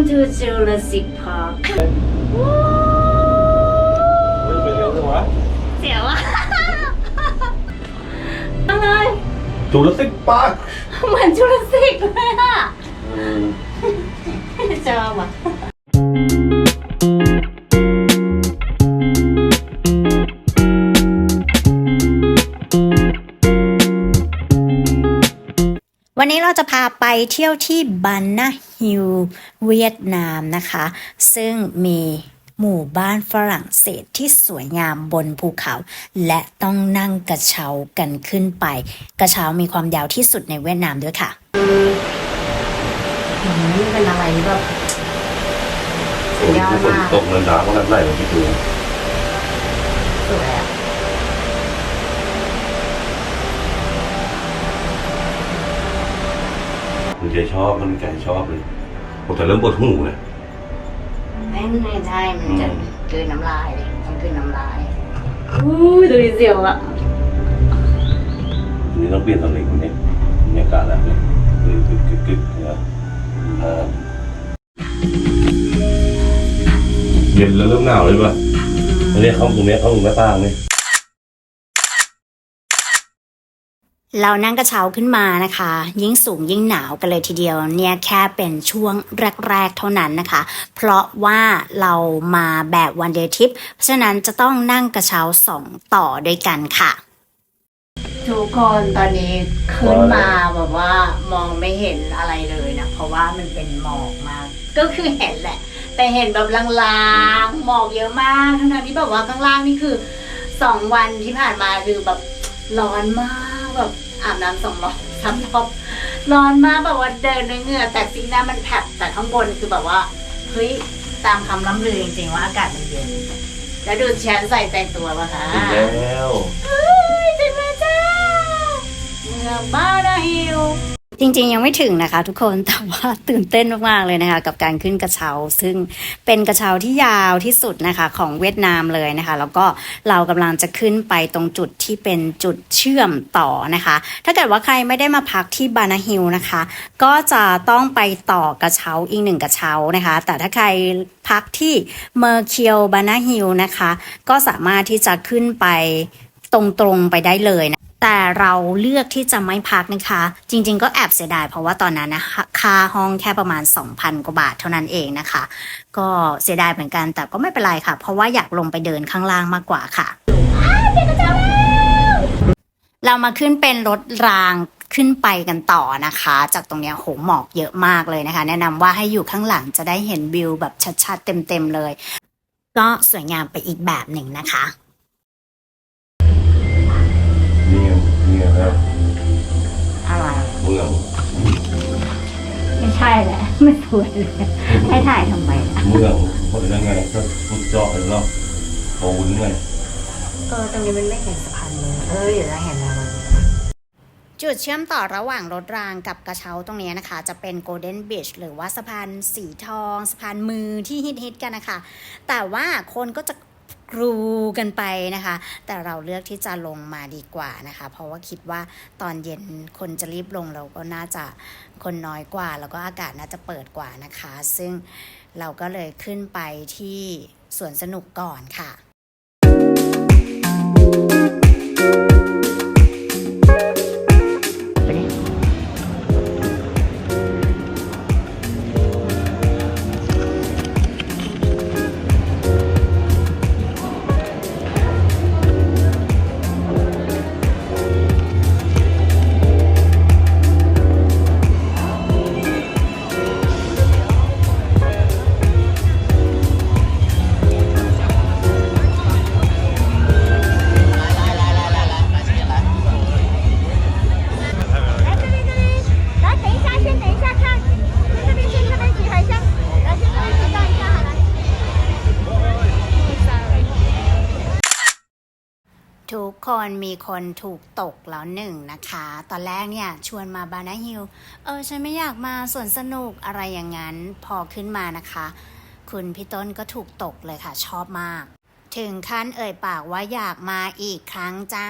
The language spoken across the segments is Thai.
Welcome to Jurassic Park ไม่เป็นเรื่องวะเสียวอะอะไรจูราสสิกปาร์คเหมือนจูราสสิกเลยอะชอบอะวัน จะพาไปเที่ยวที่บันนาฮิลเวียดนามนะคะ ซึ่งมีหมู่บ้านฝรั่งเศสที่สวยงามบนภูเขา และต้องนั่งกระเช้ากันขึ้นไป กระเช้ามีความยาวที่สุดในเวียดนามด้วยค่ะอืมเป็นอะไรแบบสุดยอดฝนมากตกเงินดาก็รับไหลมาที่ดู สวยอะ มันจะชอบมันไก่ชอบเลยผมแต่เริ่มปวดหูเลยไม่ไม่ใช่มันจะอืมกลืนน้ำลายเลยมันกลืนน้ำลายอุ้ยดูดิเสียวอะอันนี่ต้องเปลี่ยนตำแหน่งคนนี้บรรยากาศแบบนี้กึกกึกกึกเนี่ยอ่าเย็นแล้วเริ่มหนาวเลยป่ะอันนี้เข้าตรงนี้เข้าตรงหน้าต่างนี่ เรานั่งกระเช้าขึ้นมานะคะ ยิ่งสูงยิ่งหนาวกันเลยทีเดียวเนี่ยแค่เป็นช่วงแรก ๆ เท่านั้นนะคะ เพราะว่าเรามาแบบวันเดย์ทริปเพราะฉะนั้นจะต้องนั่งกระเช้าสองต่อด้วยกันค่ะ ทุกคนตอนนี้ขึ้นมาแบบว่ามองไม่เห็นอะไรเลยนะ เพราะว่ามันเป็นหมอกมากก็คือเห็นแหละ แต่เห็นแบบลางๆหมอกเยอะมากทั้งๆที่แบบว่าข้างล่างนี่คือสองวันที่ผ่านมาคือแบบร้อนมาก แบบอาบน้ำสองรอบสามรอบร้อนมากแบบว่าเดินด้วยเหงื่อแต่จริงๆนะมันแผบแต่ข้างบนคือแบบว่าเฮ้ยตามคำล่ำลือจริงๆว่าอากาศมันเย็นแล้วดูฉันใส่แต่งตัวปะคะถึงแล้วเฮ้ยถึงแล้วจ้าเมืองบ้านนาฮิล จริงๆ ยังไม่ถึงนะคะ ทุกคนแต่ว่าตื่นเต้นมากๆเลยนะคะ กับการขึ้นกระเช้า ซึ่งเป็นกระเช้าที่ยาวที่สุดนะคะ ของเวียดนามเลยนะคะ แล้วก็เรากำลังจะขึ้นไปตรงจุดที่เป็นจุดเชื่อมต่อนะคะ ถ้าเกิดว่าใครไม่ได้มาพักที่บานาฮิลนะคะ ก็จะต้องไปต่อกระเช้าอีกหนึ่งกระเช้านะคะ แต่ถ้าใครพักที่เมอร์เคียวบานาฮิลนะคะ ก็สามารถที่จะขึ้นไปตรงๆไปได้เลยนะ แต่เราเลือกที่จะไม่พักนะคะ จริงๆ ก็แอบเสียดายเพราะว่าตอนนั้นนะคะค่าห้องแค่ประมาณ 2,000 กว่าบาทเท่านั้นเองนะคะ ก็เสียดายเหมือนกันแต่ก็ไม่เป็นไรค่ะ เพราะว่าอยากลงไปเดินข้างล่างมากกว่าค่ะ เรามาขึ้นเป็นรถรางขึ้นไปกันต่อนะคะ จากตรงเนี้ยโหหมอกเยอะมากเลยนะคะ แนะนำว่าให้อยู่ข้างหลังจะได้เห็นวิวแบบชัดๆเต็มๆเลย ก็สวยงามไปอีกแบบหนึ่งนะคะ นี่ไงครับอะไร เมืองไม่ใช่แหละ ไม่สวยเลยให้ถ่ายทำไมอะเมืองเพราะยังไงก็ฟุตเจาะแล้วเนาะโอ้ยไงเออตรงนี้มันไม่เห็นสะพานเลย เอ้ยเดี๋ยวเราเห็นแล้วมันจุดเชื่อมต่อระหว่างรถรางกับกระเช้าตรงนี้นะคะ จะเป็น Golden Beach หรือว่าสะพานสีทอง สะพานมือที่ฮิตๆกันนะคะ แต่ว่าคนก็จะ กรูกันไปนะคะ แต่เราเลือกที่จะลงมาดีกว่านะคะ เพราะว่าคิดว่าตอนเย็นคนจะรีบลงเราก็น่าจะคนน้อยกว่า แล้วก็อากาศน่าจะเปิดกว่านะคะ ซึ่งเราก็เลยขึ้นไปที่สวนสนุกก่อนค่ะ来 ทุกคนมีคนถูกตกแล้วหนึ่งนะคะ ตอนแรกเนี่ยชวนมาบานาฮิล เออฉันไม่อยากมาสวนสนุกอะไรอย่างนั้น พอขึ้นมานะคะ คุณพี่ต้นก็ถูกตกเลยค่ะ ชอบมาก ถึงขั้นเอ่ยปากว่าอยากมาอีกครั้งจ้า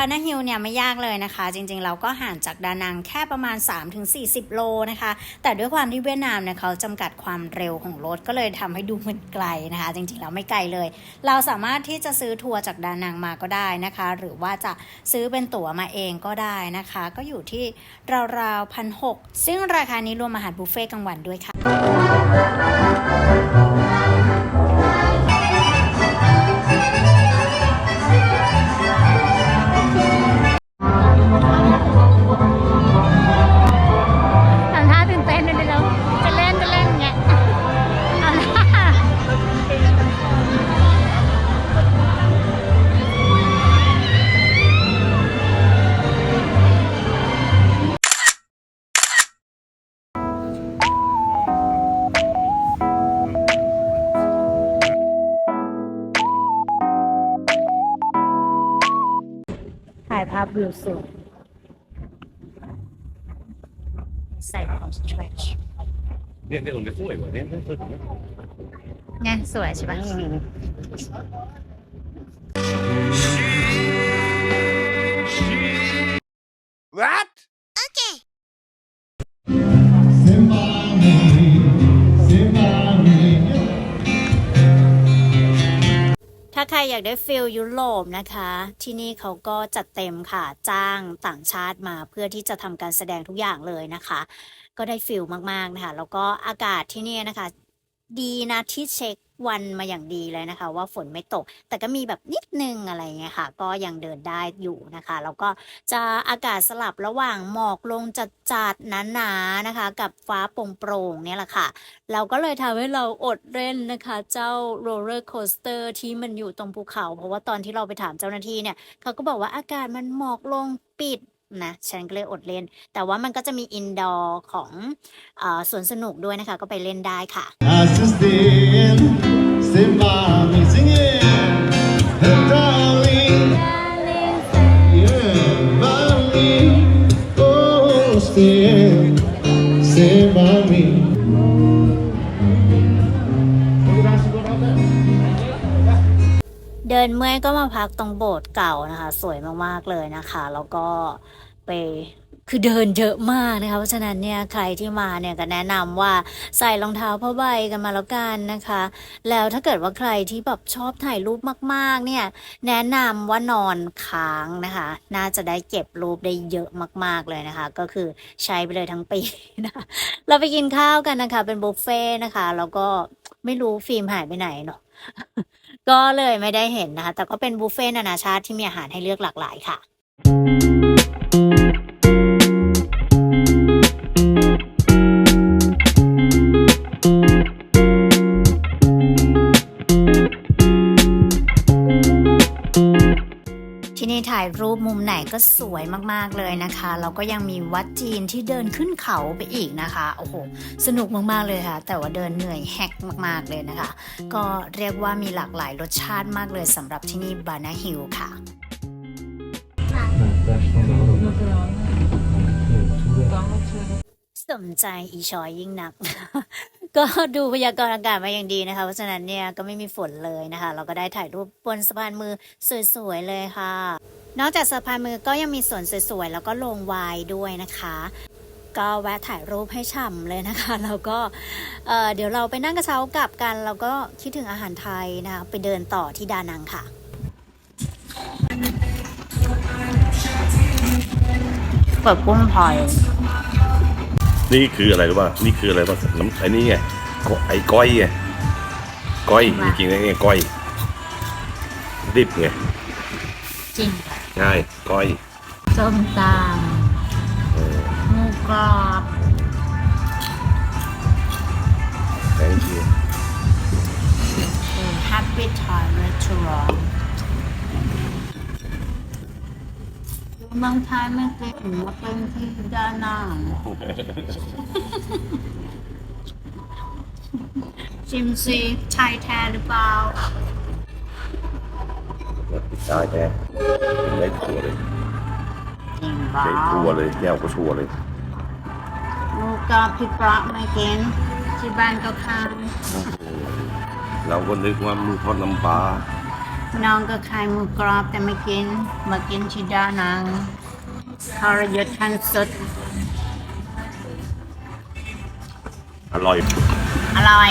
บานาฮิลเนี่ยไม่ยากเลยนะคะ จริงๆ เราก็ห่างจากดานังแค่ประมาณ 3-40 โลนะคะ แต่ด้วยความที่เวียดนามเนี่ยเขาจำกัดความเร็วของรถก็เลยทำให้ดูเหมันไกลนะคะ จริงๆแล้วไม่ไกลเลย เราสามารถที่จะซื้อทัวร์จากดานังมาก็ได้นะคะ หรือว่าจะซื้อเป็นตั๋วมาเองก็ได้นะคะ ก็อยู่ที่ราวๆพันหซึ่งราคานี้รวมอาหารบุฟเฟ่ต์กลางวันด้วยค่ะ ถ่ายภาพวิวสูงใส่ของ stretch เนี่ยเนี่ยตรงนี้สวยกว่าเนี่ยเนี่ยสวยกว่าเนี่ย ไงสวยใช่ปะากได้ฟิลยุโรปนะคะ ที่นี่เขาก็จัดเต็มค่ะจ้างต่างชาติมาเพื่อที่จะทำการแสดงทุกอย่างเลยนะคะ ก็ได้ฟิลมากๆนะคะแล้วก็อากาศที่นี่นะคะ ดีนะที่เช็ควันมาอย่างดีเลยนะคะ ว่าฝนไม่ตก แต่ก็มีแบบนิดนึงอะไรเงี้ยค่ะ ก็ยังเดินได้อยู่นะคะ แล้วก็จะอากาศสลับระหว่างหมอกลงจัดๆหนาๆนะคะ กับฟ้าโปร่งๆเนี่ยแหละค่ะ เราก็เลยทำให้เราอดเล่นนะคะ เจ้าโรลเลอร์โคสเตอร์ที่มันอยู่ตรงภูเขา เพราะว่าตอนที่เราไปถามเจ้าหน้าที่เนี่ย เขาก็บอกว่าอากาศมันหมอกลงปิด นะฉันก็เลยอดเล่น แต่ว่ามันก็จะมีอินดอร์ของอสวนสนุกด้วยนะคะ ก็ไปเล่นได้ค่ะ ดินเมื่อยก็มาพักตรงโบสถ์เก่านะคะ สวยมากๆเลยนะคะ แล้วก็ไปคือเดินเยอะมากนะคะเพราะฉะนั้นเนี่ยใครที่มาเนี่ยก็แนะนำว่าใส่รองเท้าผ้าใบกันมาแล้วกันนะคะ แล้วถ้าเกิดว่าใครที่แบบชอบถ่ายรูปมากๆ เนี่ยแนะนำว่านอนค้างนะคะ น่าจะได้เก็บรูปได้เยอะมากๆเลยนะคะ ก็คือใช้ไปเลยทั้งปีนะคะเราไปกินข้าวกันนะคะ เป็นบุฟเฟ่ต์นะคะแล้วก็ไม่รู้ฟิล์มหายไปไหนเนาะ ก็เลยไม่ได้เห็นนะคะแต่ก็เป็นบุฟเฟ่ต์นานาชาติที่มีอาหารให้เลือกหลากหลายค่ะ ก็สวยมากๆเลยนะคะแล้วก็ยังมีวัดจีนที่เดินขึ้นเขาไปอีกนะคะโอ้โหสนุกมากๆเลยค่ะ แต่ว่าเดินเหนื่อยแฮกมากๆเลยนะคะ ก็เรียกว่ามีหลากหลายรสชาติมากเลยสำหรับที่นี่บานาฮิลค่ะสมใจอีชอยยิ่งนัก ก็ดูพยากรณ์อากาศมาอย่างดีนะคะ เพราะฉะนั้นเนี่ยก็ไม่มีฝนเลยนะคะ เราก็ได้ถ่ายรูปบนสะพานมือสวยๆเลยค่ะ นอกจากสะพานมือก็ยังมีสวนสวยๆแล้วก็โรงวน์ด้วยนะคะก็แวะถ่ายรูปให้ฉ่ำเลยนะคะ แล้วก็เอ่อเดี๋ยวเราไปนั่งกระเช้ากลับกัน แล้วก็คิดถึงอาหารไทยนะคะไปเดินต่อที่ดานังค่ะ เปิดกุ้งพอย นี่คืออะไรรู้ป่ะนี่คืออะไรป่ะน้ำไอ้นี่ไงก็ไอ้ก้อยไงก้อยจริงๆนะไงก้อยดิบไงจริงใช่ก้อยส้มตเออำหมูกรอบแตงคิว Happy Thai Restaurant เมืองไทยไม่เคยเห็นมาเป็นที่ด้านหน้าชิมซีไทยแท้หรือเปล่าแล้วปิดตาแกเป็นไรถั่วเลยจริงเปล่าใส่ถั่วเลยแก้วก็ชัวร์เลย ลูกก็พี่ปลาไม่กินที่บ้านก็ทานเราก็นึกว่ามีทอดน้ำปลา น้องก็ขายหมูกรอบแต่ไม่กิน มากินชิดานางทรยศขั้นสุด อร่อย อร่อย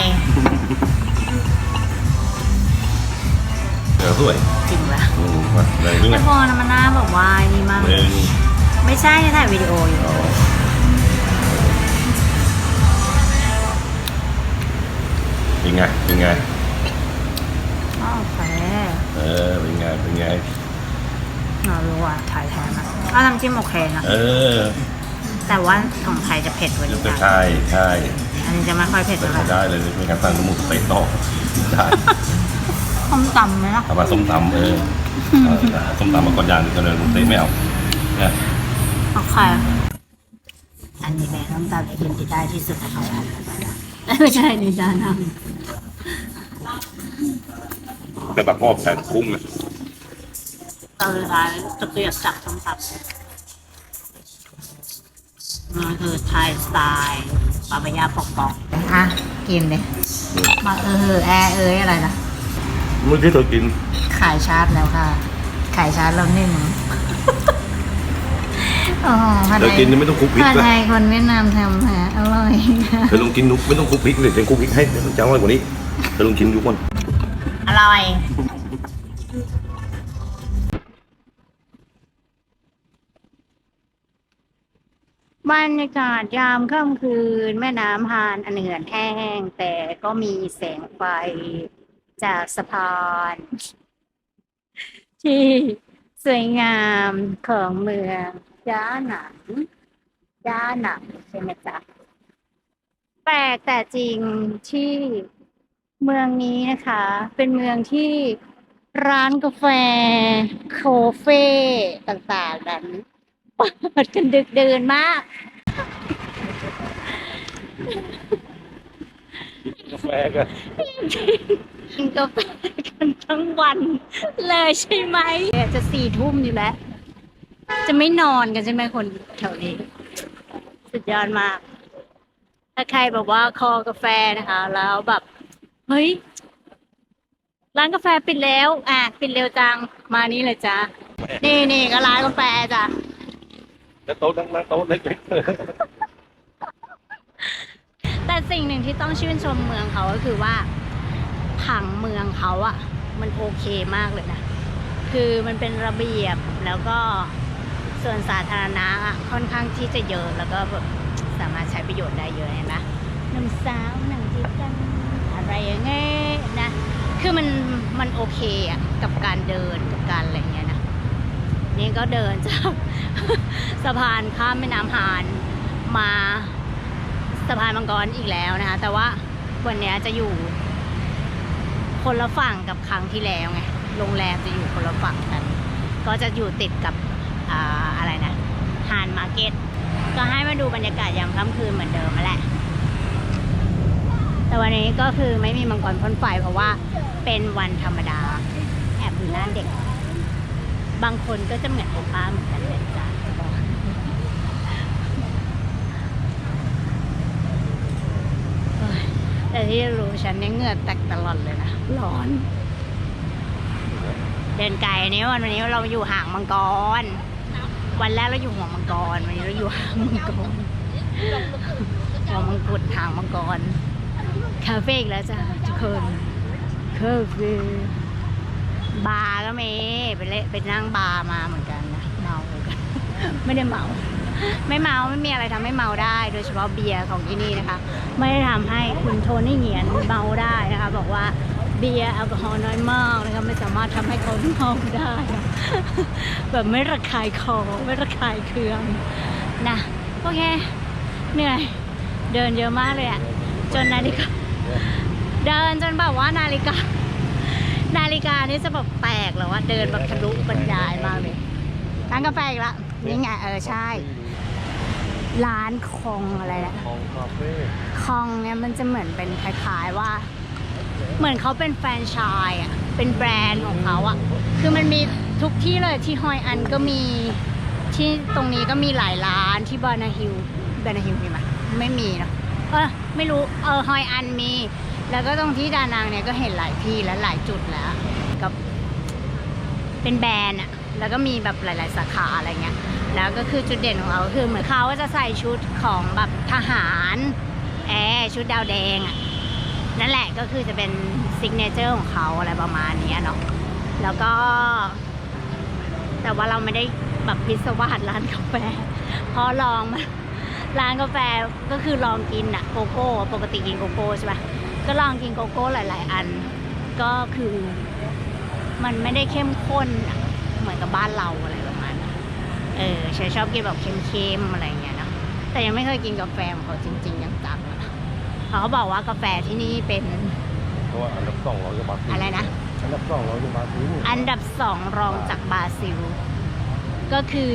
เออสวยจริงละอืมมาเลยนี่ไงแต่พอนะมันน่าแบบว่านี่มากหนึ่งไม่ใช่ถ่ายวิดีโออยู่สองเป็นไงเป็นไงอ๋อโอเคเออเป็นไงเป็นไง เรารู้ว่าถ่ายแทนนะก็น้ำจิ้มโอเคนะ เออแต่ว่าของไทยจะเผ็ดกว่านี้ก็นะใช่ใช่อันนี้จะไม่ค่อยเผ็ดเป็นเท่าไปไหร่ได้เลยมีการสั่งหมูสเต๊ะต่อได้ต้มตำไหมล่ะทำมาส้มตำเออเออส้มตำมาก่อนอย่างหนึงก็เลยหมูสเต๊ะไม่เอาเนี่ยโอเคอันนี้แม่ต้มตำที่กินที่ได้ที่สุดของเราไม่ใช่ในจานนั่ง แต่แบบพอบแสนคุ้มเลยตอนร้ายตะเกียบจับต้มตำมันคือไทยสไตล์ปาปายาปอกปอกอะกินเลยมาเออแอเอ้ยอะไรนะเมื่อกี้เธอกิน ขายชาร์จแล้วค่ะ ขายชาร์จแล้วหนึ่งโอ้โหผัดเธอไทยกินไม่ต้องคลุกพริกผัดนะไทยคนเวียดนามทำฮะอร่อยเธอลองกินนุกไม่ต้องคลุกพริกเลยฉันคลุกพริกให้เดี๋ยวมันจะอร่อยกว่านี้เธอลองกินดูก่อน ร่อย บรรยากาศยามค่ำคืน แม่น้ำฮานอันเหนือนแห้ง แต่ก็มีแสงไฟจากสะพานที่สวยงามของเมืองจ้าหนังจ้าหนังใช่ไหมจ๊ะแปลกแต่จริงที่ เมืองนี้นะคะ เป็นเมืองที่ร้านกาแฟโคเฟ่ต่างๆนั้นเปิดกันดึกเดินมาก กาแฟกันกินกาแฟกันทั้งวันเลยใช่ไหม จะสี่ทุ่มอยู่แล้ว จะไม่นอนกันใช่ไหมคนแถวนี้ สุดยอดมาก ถ้าใครแบบว่าคอกาแฟนะคะ แล้วแบบ เฮ้ย ร้านกาแฟปิดแล้ว อะ ปิดเร็วจัง มานี่เลยจ้านี่นี่ก็ร้านกาแฟจ้ะแล้วโต๊ะนั่งนั่งโต๊ะเล็กแต่สิ่งหนึ่งที่ต้องชื่นชมเมืองเขาก็คือว่าผังเมืองเขาอะมันโอเคมากเลยนะ คือมันเป็นระเบียบแล้วก็ส่วนสาธารณะอะค่อนข้างที่จะเยอะแล้วก็แบบสามารถใช้ประโยชน์ได้เยอะเห็นไหมหนุ่มสาวหนังจีกัน อะไรอย่างเงี้ยนะ คือมันมันโอเคอะกับการเดินกับการอะไรเงี้ยนะ นี่ก็เดินจากสะพานข้ามแม่น้ำหานมาสะพานมังกรอีกแล้วนะคะ แต่ว่าวันนี้จะอยู่ คนละฝั่งกับครั้งที่แล้วไง โรงแรมจะอยู่คนละฝั่งกัน ก็จะอยู่ติดกับออะไรนะฮานมาร์เก็ต ก็ให้มาดูบรรยากาศยามค่ำคืนเหมือนเดิมมาแหละ แต่วันนี้ก็คือไม่มีมังกรพ่นไฟเพราะว่าเป็นวันธรรมดา แอบดูหน้าเด็ก บางคนก็จะเหมือนโอป้าเหมือนกันเลยจ้ะแต่ที่รู้ฉันเนี่ยเหงื่อแตกตลอดเลยนะ ร้อน เดินไกลนี้วันวันนี้เราอยู่ห่างมังกร วันแรกเราอยู่หัวมังกร วันนี้เราอยู่ห่างมังกรหัวมังกรห่างมังกร คาเฟ่อีกแล้วจ้ะทุกคนคาเฟ่บาร์ก็มีไปเล่นไปนั่งบาร์มาเหมือนกันนะเมาเหมือนกัน ไม่ได้เมา ไม่เมาไม่มีอะไรทำให้เมาได้ โดยเฉพาะเบียร์ของที่นี่นะคะ ไม่ได้ทำให้คุณโทนี่เหงียนเมาได้นะคะ บอกว่าเบียร์แอลกอฮอล์น้อยมากนะคะไม่สามารถทำให้เขาเมาได้แบบไม่ระคายคอไม่ระคายเคืองนะโอเคเหนื่อยเดินเยอะมากเลยอะจนนาฬิกา เดินจนแบบว่านาฬิกา นาฬิกานี่จะแบบแตกแล้วว่าเดินแบบทะลุบรรยายมากเลยร้านกาแฟอีกละนี่ไงเออใช่ ร้านคองอะไรนะของคาเฟ่คองเนี่ยมันจะเหมือนเป็นคล้ายๆว่า เหมือนเขาเป็นแฟรนไชส์อะเป็นแบรนด์ของเขาอะคือมันมีทุกที่เลยที่ฮอยอันก็มีที่ตรงนี้ก็มีหลายร้านที่บานาฮิลบานาฮิลมีไหมไม่มีเนอะ เออไม่รู้เออฮอยอันมี แล้วก็ตรงที่ดานังเนี่ยก็เห็นหลายที่และหลายจุดแล้วกับเป็นแบรนด์อะแล้วก็มีแบบหลาย ๆ สาขาอะไรเงี้ยแล้วก็คือจุดเด่นของเขาคือเหมือนเขาก็จะใส่ชุดของแบบทหารแอชุดดาวแดงอะนั่นแหละก็คือจะเป็นซิกเนเจอร์ของเขาอะไรประมาณนี้เนาะแล้วก็ แต่ว่าเราไม่ได้แบบพิศวาสร้านกาแฟพราะลองมา ร้านกาแฟก็คือลองกินอะโกโก้ปกติกินโกโก้ใช่ปะก็ลองกินโกโก้หลาย ๆ อัน ก็คือ มันไม่ได้เข้มข้นอะเหมือนกับบ้านเราอะไรประมาณนั้นเออเชยชอบกินแบบเค็มๆอะไรอย่างเงี้ยเนอะแต่ยังไม่เคยกินกาแฟของเขาจริงๆยังจังๆอะเขาก็บอกว่ากาแฟที่นี่เป็นเพราะว่าอันดับสองเราจะบาซิลอะไรนะอันดับสองเราจะบาซิลอันดับสองรองจากบราซิล ก็คือ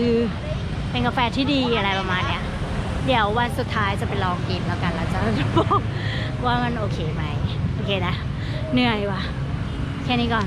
เป็นกาแฟที่ดีอะไรประมาณเนี้ย เดี๋ยววันสุดท้ายจะไปลองกินแล้วกันเราจะบอกว่ามันโอเคไหมโอเคนะ เหนื่อยว่ะ แค่นี้ก่อน